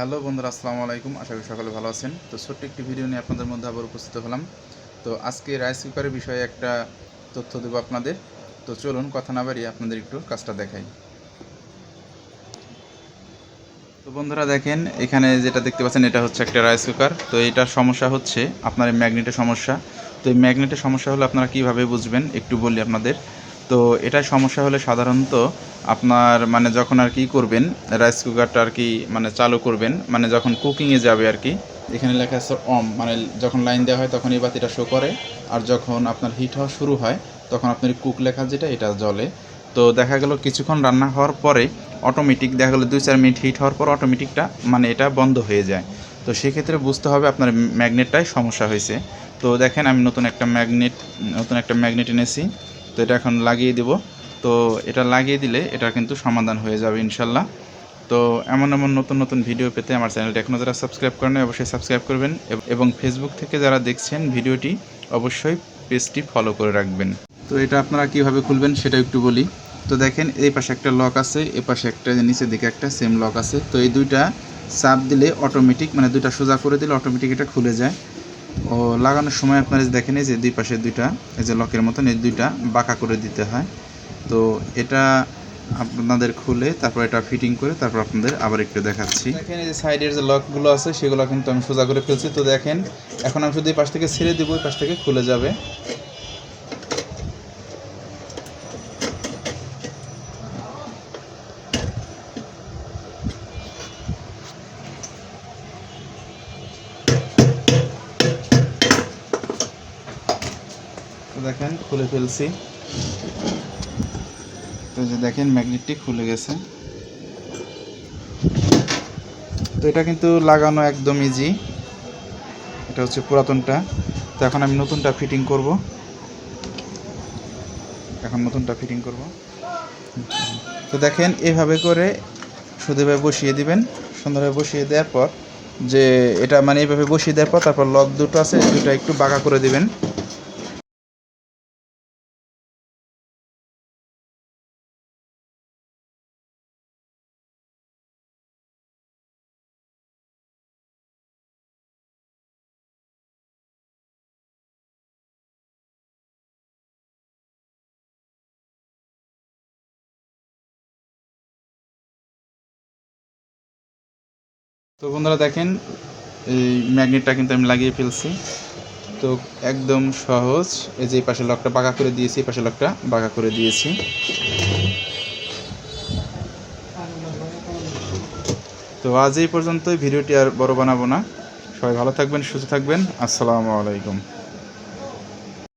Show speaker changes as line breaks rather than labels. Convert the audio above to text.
Hello বন্ধুরা, আসসালামু আলাইকুম। আশা করি সকলে ভালো আছেন। তো ছোট্ট একটি ভিডিও নিয়ে আপনাদের মধ্যে আবার উপস্থিত হলাম। তো আজকে রাইস কুকারের বিষয়ে একটা তথ্য দেবো আপনাদের। তো চলুন, কথা না বাড়িয়ে আপনাদের একটু কাজটা দেখাই। তো বন্ধুরা, দেখেন, এখানে যেটা দেখতে পাচ্ছেন, এটা হচ্ছে একটা রাইস কুকার। তো এটার সমস্যা হচ্ছে, আপনার ম্যাগনেটের সমস্যা। তো এই ম্যাগনেটের সমস্যা হলে আপনারা কীভাবে বুঝবেন, একটু বলি আপনাদের। তো এটা সমস্যা হলে সাধারণত আপনার মানে যখন আর কি করবেন রাইস কুকারটা আর কি মানে চালু করবেন মানে যখন কুকিংয়ে যাবে আর কি, এখানে লেখা আছে অম মানে যখন লাইন দেওয়া হয় তখন এই বাতিটা শো করে, আর যখন আপনার হিট হওয়া শুরু হয়, তখন আপনার কুক লেখা যেটা, এটা জ্বলে। তো দেখা গেল কিছুক্ষণ রান্না হওয়ার পরে অটোমেটিক দেখা গেলো দুই চার মিনিট হিট হওয়ার পর অটোমেটিকটা মানে এটা বন্ধ হয়ে যায়। তো সেক্ষেত্রে বুঝতে হবে আপনার ম্যাগনেটটাই সমস্যা হয়েছে। তো দেখেন আমি নতুন একটা ম্যাগনেট নতুন একটা ম্যাগনেট এনেছি। তো এটা এখন লাগিয়ে দিব। তো এটা লাগিয়ে দিলে এটা কিন্তু সমাধান হয়ে যাবে ইনশাল্লাহ। তো এমন এমন নতুন নতুন ভিডিও পেতে আমার চ্যানেলটা এখনও যারা সাবস্ক্রাইব করেন অবশ্যই সাবস্ক্রাইব করবেন এবং ফেসবুক থেকে যারা দেখছেন ভিডিওটি, অবশ্যই পেজটি ফলো করে রাখবেন। তো এটা আপনারা কীভাবে খুলবেন সেটা একটু বলি। তো দেখেন, এই পাশে একটা লক আছে এই পাশে একটা, নিচের দিকে একটা সেম লক আছে। তো এই দুইটা চাপ দিলে অটোমেটিক মানে দুইটা সোজা করে দিলে অটোমেটিক এটা খুলে যায়। ও লাগানোর সময় আপনারা দেখেন, এই যে দুই পাশে দুইটা, এই যে লকের মতন এই দুইটা বাঁকা করে দিতে হয়। তো এটা আপনাদের খুলে, তারপর এটা ফিটিং করে, তারপর আপনাদের আবার একটু দেখাচ্ছি। দেখেন, এই যে সাইডের যে লকগুলো আছে, সেগুলো কিন্তু আমি সোজা করে ফেলছি। তো দেখেন, এখন আমি শুধু এই পাশ থেকে ছেড়ে দেবো, এই পাশ থেকে খুলে যাবে। দেখেন, খুলে ফেলছি। তো যে দেখেন, ম্যাগনেটটি খুলে গেছে। তো এটা কিন্তু লাগানো একদম ইজি এটা হচ্ছে পুরাতনটা। তো এখন আমি নতুনটা ফিটিং করব। এখন নতুনটা ফিটিং করব। তো দেখেন, এভাবে করে এভাবে বসিয়ে দিবেন। সুন্দরভাবে বসিয়ে দেওয়ার পর যে এটা মানে এইভাবে বসিয়ে দেওয়ার পর তারপর লক দুটো আছে, দুটো একটু বাঁকা করে দিবেন। তো বন্ধুরা দেখেন, এই ম্যাগনেটটা কিন্তু আমি লাগিয়ে ফেলছি। তো একদম সহজ, এই যে পাশে লকটা বাঁকা করে দিয়েছি, এই পাশে লকটা বাঁকা করে দিয়েছি। তো আজ এই পর্যন্ত ভিডিওটি আর বড় বানাবো না। সবাই ভালো থাকবেন, সুস্থ থাকবেন। আসসালামু আলাইকুম।